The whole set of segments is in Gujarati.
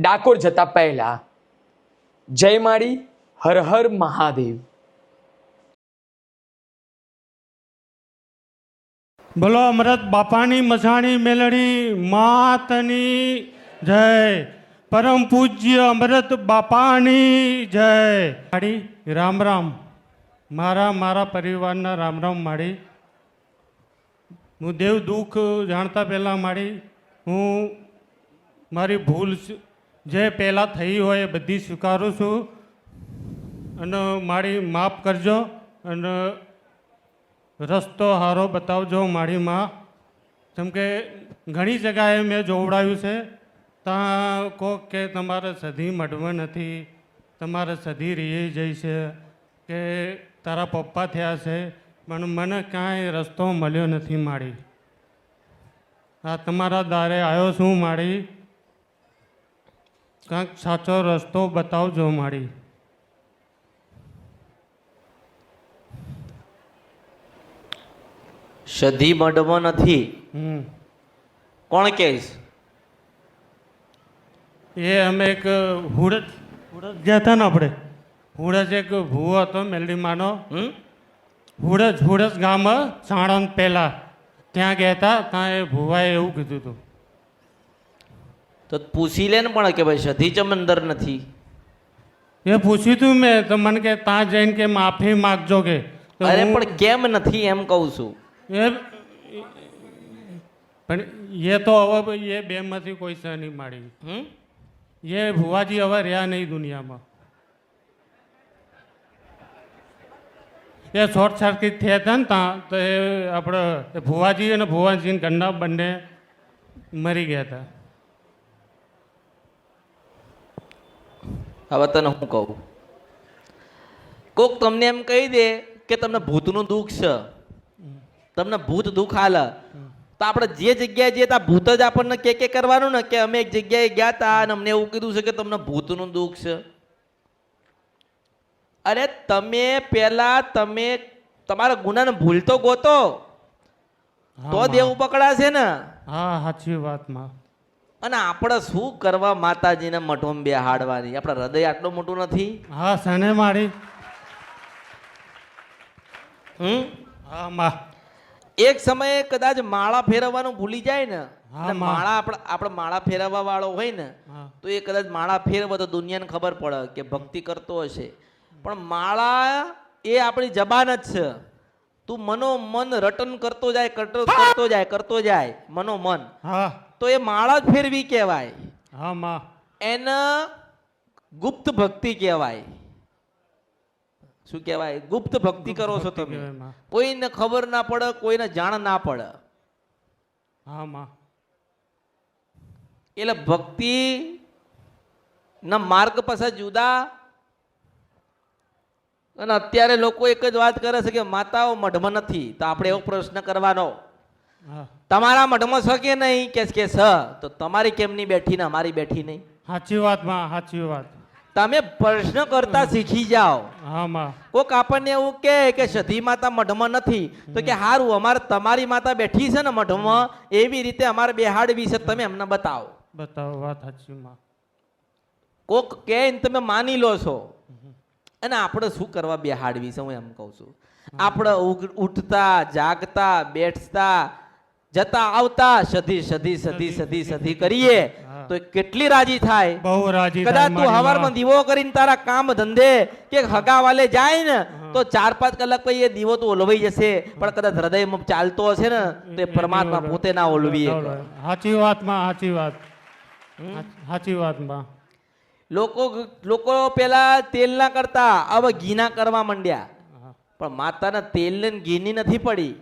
ડાકોર જતા પહેલા જય માળી, હર હર મહાદેવ. ભલો અમૃત બાપાની મસાણી મેલડી માતની જય. પરમ પૂજ્ય અમૃત બાપાની જય. માળી, રામ રામ. મારા મારા પરિવારના રામ રામ માળી. હું દેવ દુઃખ જાણતા પહેલાં માળી હું મારી ભૂલ જે પહેલાં થઈ હોય એ બધી સ્વીકારું છું. અને મારી માફ કરજો અને રસ્તો સારો બતાવજો મારી માં. જેમ કે ઘણી જગાએ મેં જોવડાવ્યું છે, ત્યાં કોક કે તમારે સધી મઢવા નથી, તમારે સધી રહી જઈ છે, કે તારા પપ્પા થયા છે, પણ મને કાંઈ રસ્તો મળ્યો નથી મારી. આ તમારા દારે આવ્યો છું માડી કાંઈક સાચો રસ્તો બતાવજો મારી. સધી મઢમાં નથી. કોણ કહેશ એ અમે એક હુડજ હુડજ ગયા હતા ને આપણે. હુડજ એક ભૂવો હતો મેલડીમાંનો. હમ? હુડજ હુડજ ગામ સાણંદ પહેલાં. ત્યાં ગયા હતા ત્યાં એ ભૂવાએ એવું કીધું હતું. તો પૂછી લે ને પણ કે ભાઈ સધી ચમ અંદર નથી. એ પૂછ્યું તું મેં તો મને કે ત્યાં જઈને કે માફી માગજો કે. અરે પણ કેમ નથી એમ કહું છું. એ પણ એ તો હવે એ બેમાંથી કોઈ સહ નહીં માડી. એ ભુવાજી હવે રહ્યા નહીં દુનિયામાં. એ શોર્ટ સર્કિટ થયા હતા ને ત્યાં તો એ આપણે ભુવાજી અને ભુવાજી ઘરના બંને મરી ગયા હતા. હવે તને હું કહું? કોક તમને એમ કહી દે કે તમને ભૂતનું દુઃખ છે. તમને ભૂત દુઃખ હાલ. તો આપણે જે જગ્યાએ જઈએ ત્યાં ભૂત જ આપણને કે કે કરવાનું ને કે અમે એક જગ્યાએ ગયા હતા અને અમને એવું કીધું છે કે તમને ભૂતનું દુઃખ છે. અરે તમે પહેલા તમે તમારા ગુનાને ભૂલતો ગોતો. તો દેવું પકડાશે ને. હા સાચી વાતમાં અને આપણે શું કરવા માતાજીને બે હાડવાની આપણા હૃદય આટલું મોટું નથી? હા સને મારી હમ? હા માં. એક સમયે કદાચ માળા ફેરવવાનું ભૂલી જાય ને માળા આપણે આપણે માળા ફેરવવા વાળો હોય ને તો એ કદાચ માળા ફેરવે તો દુનિયાને ખબર પડે કે ભક્તિ કરતો હશે. પણ માળા એ આપણી જબાન જ છે. તું મનો મન રટન કરતો જાય કરતો જાય કરતો જાય. મનો મન. હા. તો એ માળા જ ફેરવી કહેવાય. હા માં એને ગુપ્ત ભક્તિ કહેવાય. શું કહેવાય? ગુપ્ત ભક્તિ કરો છો તમે. કોઈને ખબર ના પડે કોઈને જાણ ના પડે. હા માં એટલે ભક્તિ ના માર્ગ પાસે જુદા. અને અત્યારે લોકો એક જ વાત કરે છે કે માતાઓ મઢમાં નથી. તો આપણે એવો પ્રશ્ન કરવાનો. તમારા મઢમાં છે કે નહીં? કે કે છે તો તમારી કેમની બેઠી ને અમારી બેઠી નહીં? સાચી વાતમાં સાચી વાત. તમે પ્રશ્ન કરતા શીખી જાઓ. હા માં કોક આપણને એવું કે કે સધી માતા મઢમાં નથી તો કે હારું અમારે તમારી માતા બેઠી છે ને મઢમાં એવી રીતે અમારે બેહાડવી છે તમે અમને બતાવો. બતાવો વાત સાચી માં. કોક કે તમે માની લો છો. અને આપણે શું કરવા બેહાડવી છે હું એમ કહું છું. આપણે ઉઠતા જાગતા બેઠતા જતા આવતા સધી સધી સધી સધી સધી કરીએ તો કેટલી રાજી થાય? બહુ રાજી કદાચ તું હવારમાં દીવો કરીને તારા કામ ધંધે કે હગા વાલે જાય ને તો ચાર પાંચ કલાક પછી એ દીવો તો ઓલવાઈ જશે. પણ કદાચ હૃદયમાં ચાલતો હશે ને તો પરમાત્મા પોતે ના ઓલવી સાચી વાતમાં સાચી વાત. સાચી વાતમાં. લોકો લોકો પેલા તેલ ના કરતા હવે ઘીના કરવા માંડ્યા. પણ માતાના તેલ ને ઘીની નથી પડી.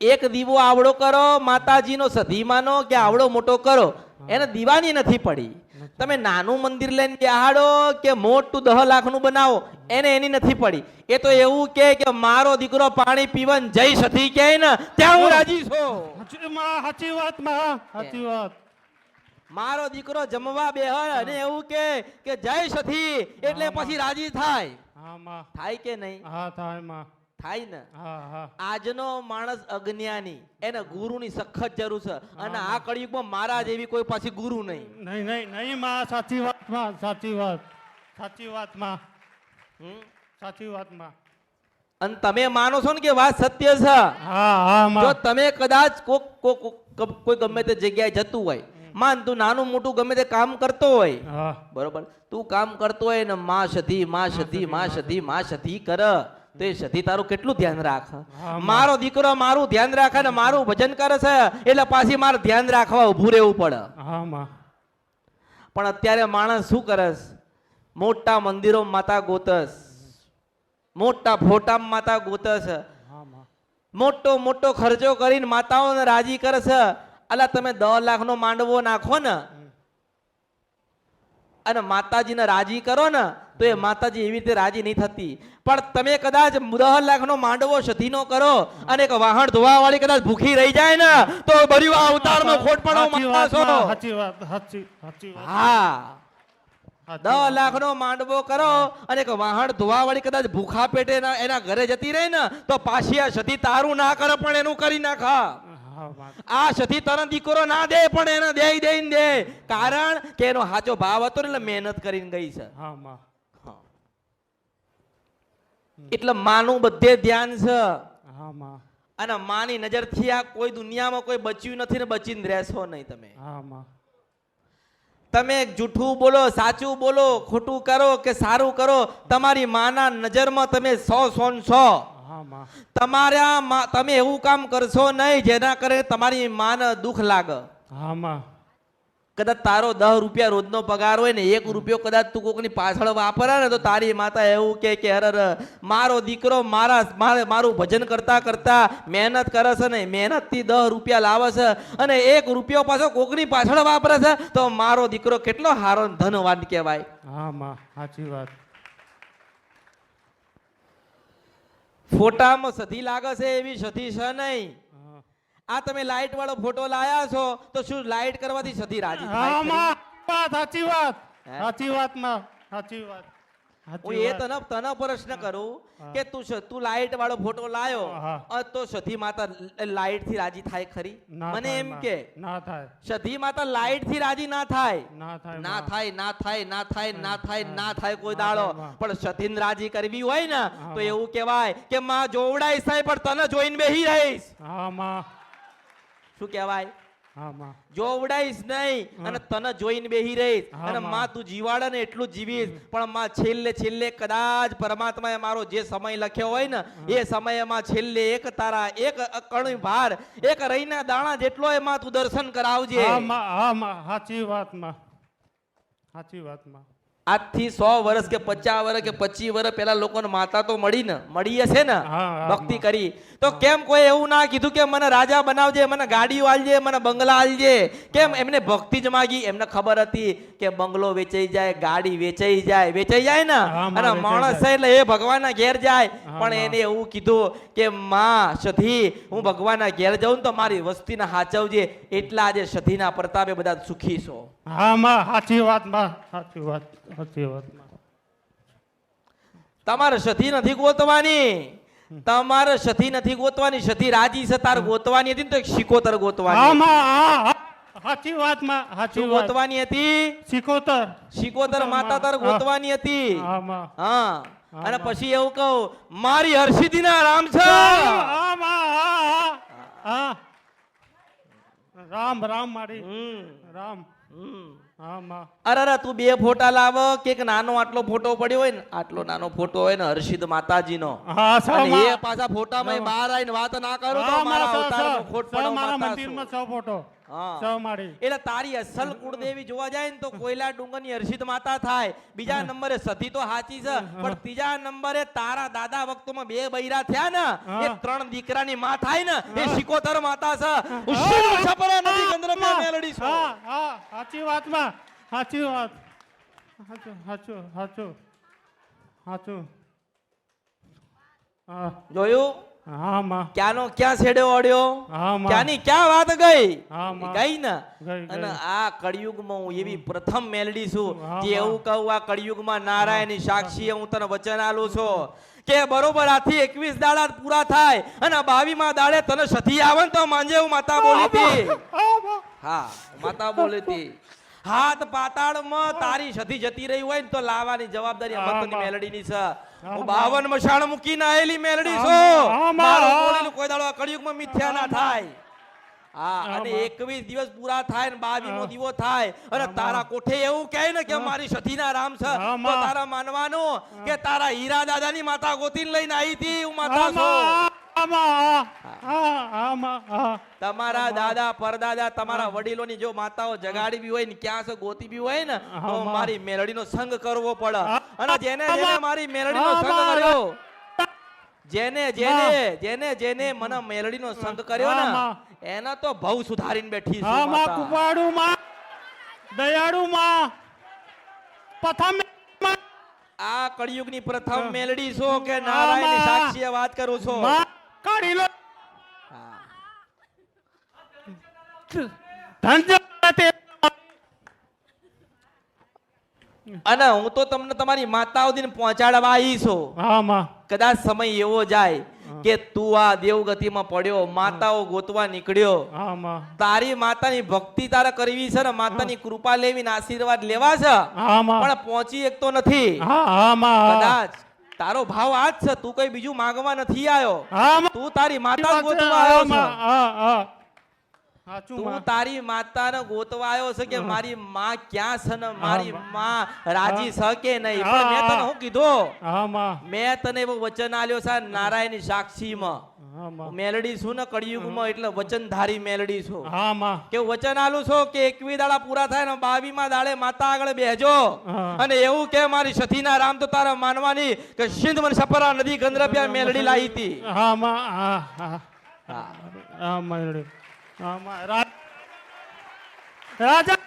એક દીવો આવડો કરો માતાજીનો સધી માનો કે આવડો મોટો કરો એને દીવાની નથી પડી. તમે નાનું મંદિર લઈને બેહાડો કે મોટું દહ લાખનું બનાવો એને એની નથી પડી. એ તો એવું કે મારો દીકરો પાણી પીવન જઈ સથી કે ને ત્યાં હું રાજી છું. સાચી વાતમાં સાચી વાત. મારો દીકરો જમવા બેહ અને એવું કે કે જય સથી એટલે પછી રાજી થાય. હા માં. થાય કે નહીં? હા થાયમાં. થાય ને આજનો માણસ અજ્ઞાની. એને ગુરુની સખત જરૂર છે. અને આ કળિયુગમાં મારા જેવી કોઈ પાછી ગુરુ નહીં. નહીં નહીં નહીં માં સાચી વાતમાં સાચી વાત. સાચી વાતમાં. હમ? સાચી વાતમાં. અને તમે માનો છો ને કે વાત સત્ય છે? હા હા જો તમે કદાચ કોક- કોઈ ગમે તે જગ્યાએ જતું હોય માન તું નાનું મોટું ગમે તે કામ કરતો હોય બરોબર? તું કામ કરતો હોય ને માં સધી માં સધી માં સધી. માં સધી કર. તો સધી સતી તારું કેટલું ધ્યાન રાખ. મારો દીકરો મારું ધ્યાન રાખે ને મારું ભજન કરે છે એટલે પાછી મારે ધ્યાન રાખવા ઊભું રહેવું પડે. પણ અત્યારે માણસ શું કરસ મોટા મંદિરો માતા ગોતસ મોટા ફોટામાં માતા ગોતસ મોટો મોટો ખર્ચો કરીને માતાઓને રાજી કરે છે. અલા તમે દસ લાખનો માંડવો નાખો ને અને માતાજીને રાજી કરો ને તો એ માતાજી એવી રીતે રાજી નહીં થતી. પણ તમે કદાચ દસ લાખનો માંડવો સધીનો કરો અને એક વાહણ ધોવા વાળી કદાચ ભૂખી રહી જાય ને તો ભર્યું આ અવતારમાં ખોટ પડો સાચી વાત માતા છો. માં, સાચી વાત સાચી સાચી વાત. હા. દસ લાખ નો માંડવો કરો અને એક વાહણ ધોવા વાળી કદાચ ભૂખા પેટે એના ઘરે જતી રહે ને તો પાછી આ સતી તારું ના કરે પણ એનું કરી નાખા આ સતી તરણ દીકરો ના દે પણ એને દે દઈને દે. કારણ કે એનો સાચો ભાવ હતો ને એટલે મહેનત કરીને ગઈ છે. હા. એટલે માનું બધે ધ્યાન છે. હા માં અને માની નજરથી આ કોઈ દુનિયામાં કોઈ બચ્યું નથી ને બચીને રહેશો નહીં તમે. તમે જૂઠું બોલો સાચું બોલો ખોટું કરો કે સારું કરો તમારી માના નજરમાં તમે સો સોન છો. તમારા તમે એવું કામ કરશો નહીં જેના કરે તમારી માને દુઃખ લાગે. હા માં કદાચ તારો દસ રૂપિયા રોજનો પગાર હોય ને એક રૂપિયો કદાચ તું કોકની પાછળ વાપરે ને તો તારી માતા એવું કે કે અરર મારો દીકરો મારા મારે મારું ભજન કરતા કરતા મહેનત કરે છે ને મહેનતથી દસ રૂપિયા લાવે છે અને એક રૂપિયો પાછો કોકની પાછળ વાપરે છે તો મારો દીકરો કેટલો હારો ધનવાન કહેવાય હા માં સાચી વાત ફોટામાં સધી લાગે છે એવી સધી છે નહીં. આ તમે લાઈટ વાળો ફોટો લાયા છો તો શું લાઈટ કરવાથી સધી રાજી હા માં વાત સાચી વાત. સાચી વાતમાં સાચી વાત. હું એ તને તને પ્રશ્ન કરું કે તું તું લાઈટ વાળો ફોટો લાયો તો સધી માતા લાઈટથી રાજી થાય ખરી? ના મને થાય એમ કે ના થાય. સધી માતા લાઈટથી રાજી ના થાય. ના થાય ના થાય ના થાય ના થાય ના થાય ના થાય કોઈ દાડો. પણ સતીન રાજી કરવી હોય ને તો એવું કહેવાય કે માં જોવડાઈ સાહેબ પણ તને જોઈને બેહી રહીશ. હા માં. શું કહેવાય? જોવડાઈશ નહીં અને તને જોઈને બેહી રહીશ. અને માં. તું જીવાડે ને એટલું જીવીશ. પણ માં છેલ્લે છેલ્લે કદાચ પરમાત્માએ મારો જે સમય લખ્યો હોય ને એ સમયમાં છેલ્લે એક તારા એક કણી ભાર એક રહીના દાણા જેટલો એમાં તું દર્શન કરાવજે. હા માં. હા માં. સાચી વાતમાં. સાચી વાતમાં. આજથી સો વર્ષ કે પચાસ વર્ષ કે પચીસ વર્ષ પેલા લોકોને માતા તો મળી ને મળી હશે ને ભક્તિ કરી. તો કેમ કોઈ એવું ના કીધું કે મને રાજા બનાવજે મને ગાડીઓ આલજે મને બંગલા આલજે? કેમ એમને ભક્તિ જ માગી? એમને ખબર હતી કે બંગલો વેચાઈ જાય ગાડી વેચાઈ જાય વેચાઈ જાય ને? અને માણસ એટલે એ ભગવાનના ઘેર જાય. પણ એને એવું કીધું કે માં સધી હું ભગવાનના ઘેર જાઉં ને તો મારી વસ્તીને હાચવજે. એટલા આજે સધીના પ્રતાપે બધા સુખી છો. હા માં સાચી વાતમાં સાચી વાત સાચી વાત તમારે સતી નથી ગોતવાની. તમારે સતી નથી ગોતવાની. સતી રાજી છે તાર ગોતવાની હતી ને તો શિકોતર ગોતવાની. હા હા. સાચી વાતમાં સાચી ગોતવાની હતી? સિકોતર. શિકોતર માતા તાર ગોતવાની હતી. હા. માં અને માં. માં. પછી એવું કહું મારી હર્ષિદીના રામ છે. હા માં હા. રામ રામ મારી. રામ. માં અરે અરે તું બે ફોટા લાવ કે નાનો આટલો ફોટો પડ્યો હોય ને આટલો નાનો ફોટો હોય ને હર્ષિદ માતાજીનો. અને એ પાછા ફોટામાં. બહાર આવીને વાત ના કરું તો મારા સૌ. ખોટ પડો મારા માતા મંદિરમાં સૌ ફોટો. એટલે તારી અસલ કુળદેવી જોવા જાય ને તો કોયલા ડુંગરની હર્ષિત માતા થાય. બીજા નંબરે સતી તો સાચી છે પણ ત્રીજા નંબરે તારા દાદા વખતોમાં બે બૈરા થયા ને એ ત્રણ દીકરાની માં થાય ને એ શિકોતર માતા છે. નદી મેલડી સાચી વાતમાં સાચી વાત. સાચું સાચું સાચું સાચું. હા. જોયું? હા માં ક્યાંનો ક્યાં છેડે ઓડ્યો? હા માં ક્યાંની ક્યાં વાત ગઈ? હા, માં. ગઈ ને. અને આ કળિયુગમાં હું એવી પ્રથમ મેલડી છું કે એવું કહું આ કળિયુગમાં નારાયણની સાક્ષી હું. તને વચન આલું છું કે બરોબર આથી એકવીસ દાડા પૂરા થાય અને બાવીમાં દાડે તને સતી આવે ને તો માંજે હું માતા બોલી હતી. હા હા માતા બોલી હતી. હાથ પાતાળમાં તારી સધી જતી રહી હોય ને તો લાવવાની જવાબદારી હા, અમતની મેલડીની છે. હું બાવન મશાણ મૂકીને આયેલી મેલડી છું. મારું કોઈ દાડો કળિયુગમાં મિથ્યા ના થાય. હા અને એકવીસ દિવસ પૂરા થાય ને બાવીમો દીવો થાય. અને તારા કોઠે એવું કહે ને કે મારી સતીના રામ છે તો તારા માનવાનું કે તારા હીરા દાદાની માતા ગોતીને લઈને આવી હતી હું માતા છું. તમારા દાદા પરદાદા તમારા વડીલોની જો માતાઓ જગાડી બી હોય ને ક્યાં છે ગોતી બી હોય ને તો. મારી મેલડીનો સંગ કરવો પડે. અને જેને જેને મારી મેલડીનો સંગ કર્યો જેને જેને જેને જેને મને મેલડીનો સંગ કર્યો ને. એને તો ભવ સુધારીને બેઠી છું માં. કુપાડુ માં દયાળુ માં પ્રથમ આ કળિયુગની પ્રથમ મેલડી છો કે નારાયણની સાક્ષીએ વાત કરું છો? માં લો હા. ધન્ય તે અને હું તો તમને તમારી માતા સુધી પહોંચાડવા આવી છું હા. માં કદાચ સમય એવો જાય કે તું આ દેવગતિમાં પડ્યો માતાઓ ગોતવા નીકળ્યો. હા માં તારી માતાની ભક્તિ તારે કરવી છે ને માતાની કૃપા લેવી ને આશીર્વાદ લેવા છે. પણ પહોંચી એક તો નથી. હા હા માં હા. કદાચ તારો ભાવ આ જ છે તું કઈ બીજું માંગવા નથી આવ્યો. હા તું તારી માતા ગોતવા આવ્યો છે. હા હા. તું તારી માતાને ગોતવા આવ્યો છે કે મારી માં ક્યાં છે ને મારી માં. રાજી છે કે નહીં? પણ મેં તને હું. કીધું? માં. તને એવું વચન આલ્યો છે નારાયણની સાક્ષીમાં. હા માં મેલડી છું ને કળિયુગમાં એટલે વચનધારી મેલડી છું. હા માં કે વચન આલું છો કે એકવી દાડા પૂરા થાય ને બાવી માં દાડે માતા આગળ બેહજો. અને એવું કે મારી સતીના રામ તો તારા માનવાની કે સિંધ મન સપરા નદી ગંદ્રપ્યા મેલડી લાવી હતી હા માં હા. હા. હા. હા હા માં રાજા